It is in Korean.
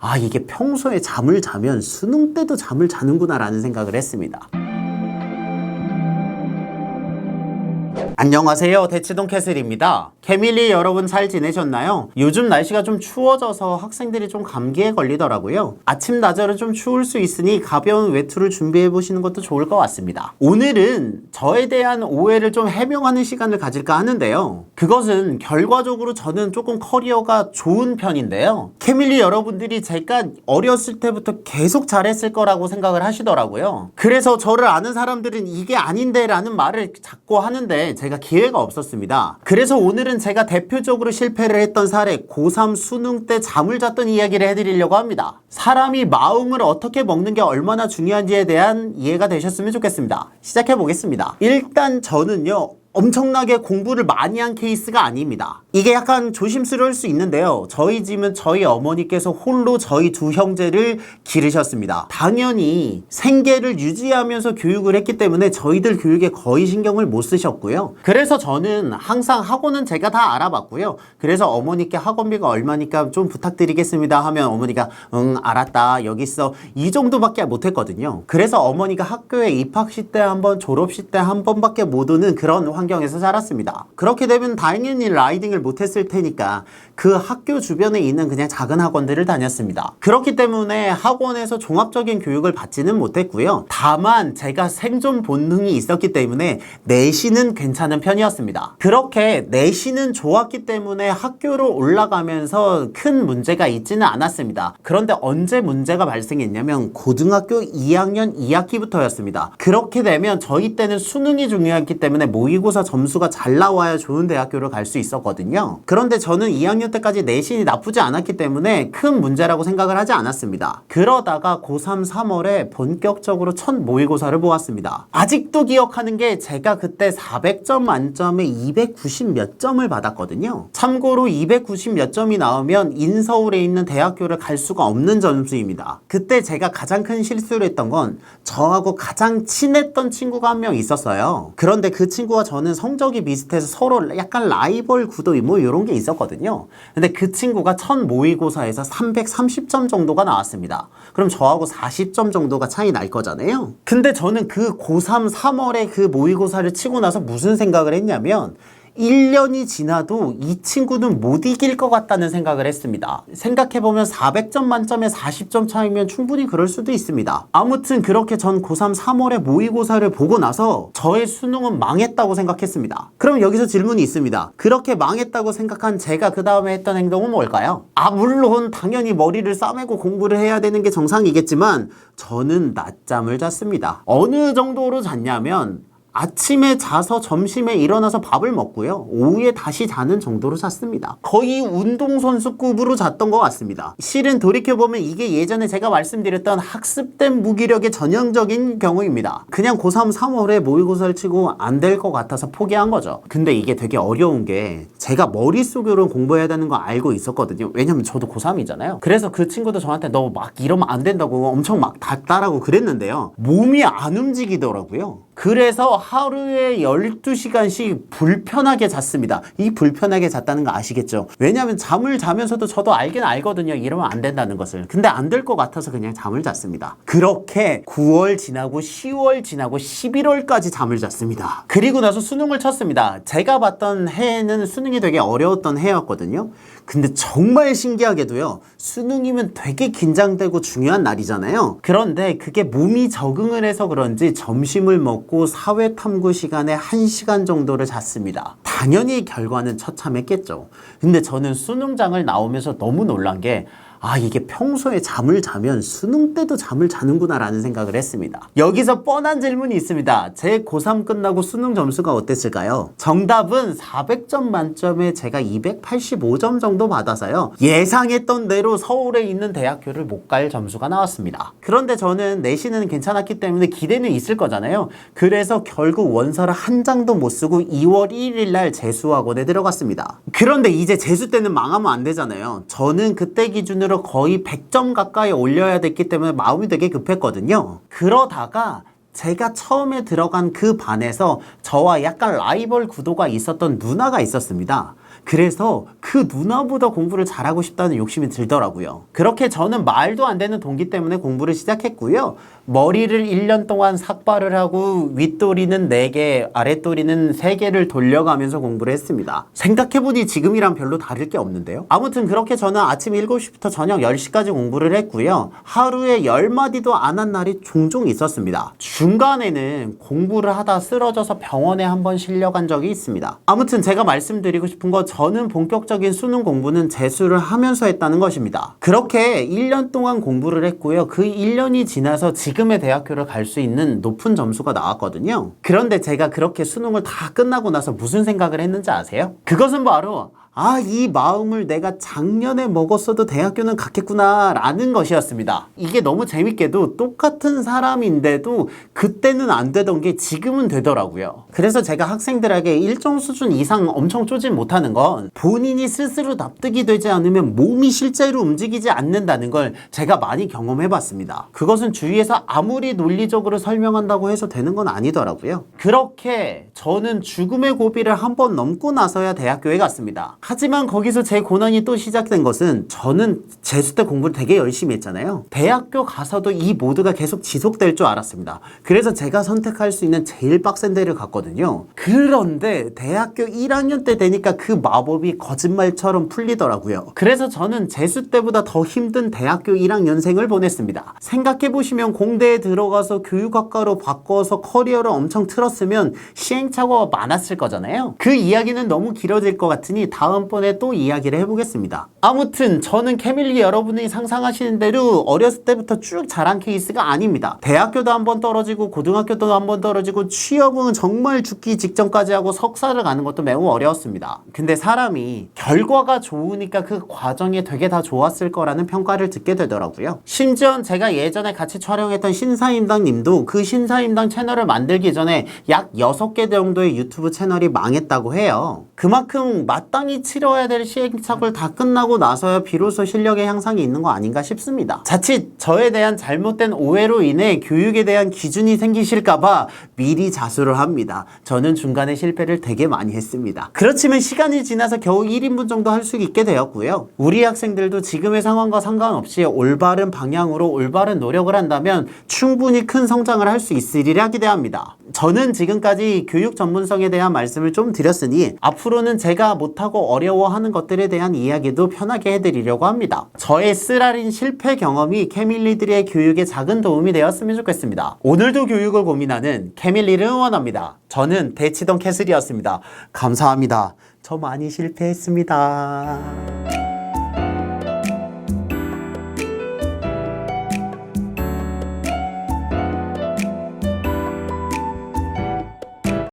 아, 이게 평소에 잠을 자면 수능 때도 잠을 자는구나라는 생각을 했습니다. 안녕하세요. 대치동 캐슬입니다. 캐밀리 여러분 잘 지내셨나요? 요즘 날씨가 좀 추워져서 학생들이 좀 감기에 걸리더라고요. 아침, 낮에는 좀 추울 수 있으니 가벼운 외투를 준비해 보시는 것도 좋을 것 같습니다. 오늘은 저에 대한 오해를 좀 해명하는 시간을 가질까 하는데요. 그것은 결과적으로 저는 조금 커리어가 좋은 편인데요. 캐밀리 여러분들이 제가 어렸을 때부터 계속 잘했을 거라고 생각을 하시더라고요. 그래서 저를 아는 사람들은 이게 아닌데 라는 말을 자꾸 하는데 제가 기회가 없었습니다. 그래서 오늘은 제가 대표적으로 실패를 했던 사례 고3 수능 때 잠을 잤던 이야기를 해드리려고 합니다. 사람이 마음을 어떻게 먹는 게 얼마나 중요한지에 대한 이해가 되셨으면 좋겠습니다. 시작해 보겠습니다. 일단 저는요. 엄청나게 공부를 많이 한 케이스가 아닙니다. 이게 약간 조심스러울 수 있는데요. 저희 집은 저희 어머니께서 홀로 저희 두 형제를 기르셨습니다. 당연히 생계를 유지하면서 교육을 했기 때문에 저희들 교육에 거의 신경을 못 쓰셨고요. 그래서 저는 항상 학원은 제가 다 알아봤고요. 그래서 어머니께 학원비가 얼마니까 좀 부탁드리겠습니다 하면 어머니가 응 알았다 여기 있어 이 정도밖에 못 했거든요. 그래서 어머니가 학교에 입학식 때 한 번 졸업식 때 한 번밖에 못 오는 그런 환경에서 자랐습니다. 그렇게 되면 당연히 라이딩을 못했을 테니까 그 학교 주변에 있는 그냥 작은 학원들을 다녔습니다. 그렇기 때문에 학원에서 종합적인 교육을 받지는 못했고요. 다만 제가 생존 본능이 있었기 때문에 내신은 괜찮은 편이었습니다. 그렇게 내신은 좋았기 때문에 학교로 올라가면서 큰 문제가 있지는 않았습니다. 그런데 언제 문제가 발생했냐면 고등학교 2학년 2학기부터였습니다. 그렇게 되면 저희 때는 수능이 중요했기 때문에 모의고 사 점수가 잘 나와야 좋은 대학교를 갈 수 있었거든요. 그런데 저는 2학년 때까지 내신이 나쁘지 않았기 때문에 큰 문제라고 생각을 하지 않았습니다. 그러다가 고3 3월에 본격적으로 첫 모의고사를 보았습니다. 아직도 기억하는 게 제가 그때 400점 만점에 290 몇 점을 받았거든요. 참고로 290 몇 점이 나오면 인서울에 있는 대학교를 갈 수가 없는 점수입니다. 그때 제가 가장 큰 실수를 했던 건 저하고 가장 친했던 친구가 한 명 있었어요. 그런데 그 친구와 저는 성적이 비슷해서 서로 약간 라이벌 구도 뭐 이런 게 있었거든요. 근데 그 친구가 첫 모의고사에서 330점 정도가 나왔습니다. 그럼 저하고 40점 정도가 차이 날 거잖아요. 근데 저는 그 고3 3월에 그 모의고사를 치고 나서 무슨 생각을 했냐면 1년이 지나도 이 친구는 못 이길 것 같다는 생각을 했습니다. 생각해보면 400점 만점에 40점 차이면 충분히 그럴 수도 있습니다. 아무튼 그렇게 전 고3 3월에 모의고사를 보고 나서 저의 수능은 망했다고 생각했습니다. 그럼 여기서 질문이 있습니다. 그렇게 망했다고 생각한 제가 그 다음에 했던 행동은 뭘까요? 아, 물론 당연히 머리를 싸매고 공부를 해야 되는 게 정상이겠지만 저는 낮잠을 잤습니다. 어느 정도로 잤냐면 아침에 자서 점심에 일어나서 밥을 먹고요. 오후에 다시 자는 정도로 잤습니다. 거의 운동선수급으로 잤던 것 같습니다. 실은 돌이켜보면 이게 예전에 제가 말씀드렸던 학습된 무기력의 전형적인 경우입니다. 그냥 고3 3월에 모의고사를 치고 안 될 것 같아서 포기한 거죠. 근데 이게 되게 어려운 게 제가 머릿속으로 공부해야 되는 거 알고 있었거든요. 왜냐면 저도 고3이잖아요. 그래서 그 친구도 저한테 너 막 이러면 안 된다고 엄청 막 닥달하고 그랬는데요. 몸이 안 움직이더라고요. 그래서 하루에 12시간씩 불편하게 잤습니다. 이 불편하게 잤다는 거 아시겠죠? 왜냐하면 잠을 자면서도 저도 알긴 알거든요. 이러면 안 된다는 것을. 근데 안 될 것 같아서 그냥 잠을 잤습니다. 그렇게 9월 지나고 10월 지나고 11월까지 잠을 잤습니다. 그리고 나서 수능을 쳤습니다. 제가 봤던 해에는 수능이 되게 어려웠던 해였거든요. 근데 정말 신기하게도요. 수능이면 되게 긴장되고 중요한 날이잖아요. 그런데 그게 몸이 적응을 해서 그런지 점심을 먹고 사회 탐구 시간에 1시간 정도를 잤습니다. 당연히 결과는 처참했겠죠. 근데 저는 수능장을 나오면서 너무 놀란 게 아, 이게 평소에 잠을 자면 수능 때도 잠을 자는구나 라는 생각을 했습니다. 여기서 뻔한 질문이 있습니다. 제 고3 끝나고 수능 점수가 어땠을까요? 정답은 400점 만점에 제가 285점 정도 받아서요. 예상했던 대로 서울에 있는 대학교를 못 갈 점수가 나왔습니다. 그런데 저는 내신은 괜찮았기 때문에 기대는 있을 거잖아요. 그래서 결국 원서를 한 장도 못 쓰고 2월 1일 날 재수학원에 들어갔습니다. 그런데 이제 재수 때는 망하면 안 되잖아요. 저는 그때 기준으로 거의 100점 가까이 올려야 됐기 때문에 마음이 되게 급했거든요. 그러다가 제가 처음에 들어간 그 반에서 저와 약간 라이벌 구도가 있었던 누나가 있었습니다. 그래서 그 누나보다 공부를 잘하고 싶다는 욕심이 들더라고요. 그렇게 저는 말도 안 되는 동기 때문에 공부를 시작했고요. 머리를 1년 동안 삭발을 하고 윗도리는 4개, 아랫도리는 3개를 돌려가면서 공부를 했습니다. 생각해보니 지금이랑 별로 다를 게 없는데요. 아무튼 그렇게 저는 아침 7시부터 저녁 10시까지 공부를 했고요. 하루에 10마디도 안 한 날이 종종 있었습니다. 중간에는 공부를 하다 쓰러져서 병원에 한 번 실려간 적이 있습니다. 아무튼 제가 말씀드리고 싶은 건 저는 본격적인 수능 공부는 재수를 하면서 했다는 것입니다. 그렇게 1년 동안 공부를 했고요. 그 1년이 지나서 지금의 대학교를 갈 수 있는 높은 점수가 나왔거든요. 그런데 제가 그렇게 수능을 다 끝나고 나서 무슨 생각을 했는지 아세요? 그것은 바로 아, 이 마음을 내가 작년에 먹었어도 대학교는 갔겠구나, 라는 것이었습니다. 이게 너무 재밌게도 똑같은 사람인데도 그때는 안 되던 게 지금은 되더라고요. 그래서 제가 학생들에게 일정 수준 이상 엄청 쪼진 못하는 건 본인이 스스로 납득이 되지 않으면 몸이 실제로 움직이지 않는다는 걸 제가 많이 경험해 봤습니다. 그것은 주위에서 아무리 논리적으로 설명한다고 해서 되는 건 아니더라고요. 그렇게 저는 죽음의 고비를 한 번 넘고 나서야 대학교에 갔습니다. 하지만 거기서 제 고난이 또 시작된 것은 저는 재수 때 공부를 되게 열심히 했잖아요. 대학교 가서도 이 모드가 계속 지속될 줄 알았습니다. 그래서 제가 선택할 수 있는 제일 빡센 데를 갔거든요. 그런데 대학교 1학년 때 되니까 그 마법이 거짓말처럼 풀리더라고요. 그래서 저는 재수 때보다 더 힘든 대학교 1학년생을 보냈습니다. 생각해보시면 공대에 들어가서 교육학과로 바꿔서 커리어를 엄청 틀었으면 시행착오가 많았을 거잖아요. 그 이야기는 너무 길어질 것 같으니 다음 번에 또 이야기를 해보겠습니다. 아무튼 저는 캐밀리 여러분이 상상하시는 대로 어렸을 때부터 쭉 자란 케이스가 아닙니다. 대학교도 한번 떨어지고 고등학교도 한번 떨어지고 취업은 정말 죽기 직전까지 하고 석사를 가는 것도 매우 어려웠습니다. 근데 사람이 결과가 좋으니까 그 과정이 되게 다 좋았을 거라는 평가를 듣게 되더라고요. 심지어 제가 예전에 같이 촬영했던 신사임당 님도 그 신사임당 채널을 만들기 전에 약 6개 정도의 유튜브 채널이 망했다고 해요. 그만큼 마땅히 치러야 될 시행착오를 다 끝나고 나서야 비로소 실력의 향상이 있는 거 아닌가 싶습니다. 자칫 저에 대한 잘못된 오해로 인해 교육에 대한 기준이 생기실까봐 미리 자수를 합니다. 저는 중간에 실패를 되게 많이 했습니다. 그렇지만 시간이 지나서 겨우 1인분 정도 할 수 있게 되었고요. 우리 학생들도 지금의 상황과 상관없이 올바른 방향으로 올바른 노력을 한다면 충분히 큰 성장을 할 수 있으리라 기대합니다. 저는 지금까지 교육 전문성에 대한 말씀을 좀 드렸으니 앞으로는 제가 못하고 어려워하는 것들에 대한 이야기도 편하게 해드리려고 합니다. 저의 쓰라린 실패 경험이 캐밀리들의 교육에 작은 도움이 되었으면 좋겠습니다. 오늘도 교육을 고민하는 캐밀리를 응원합니다. 저는 대치동 캐슬이었습니다. 감사합니다. 저 많이 실패했습니다.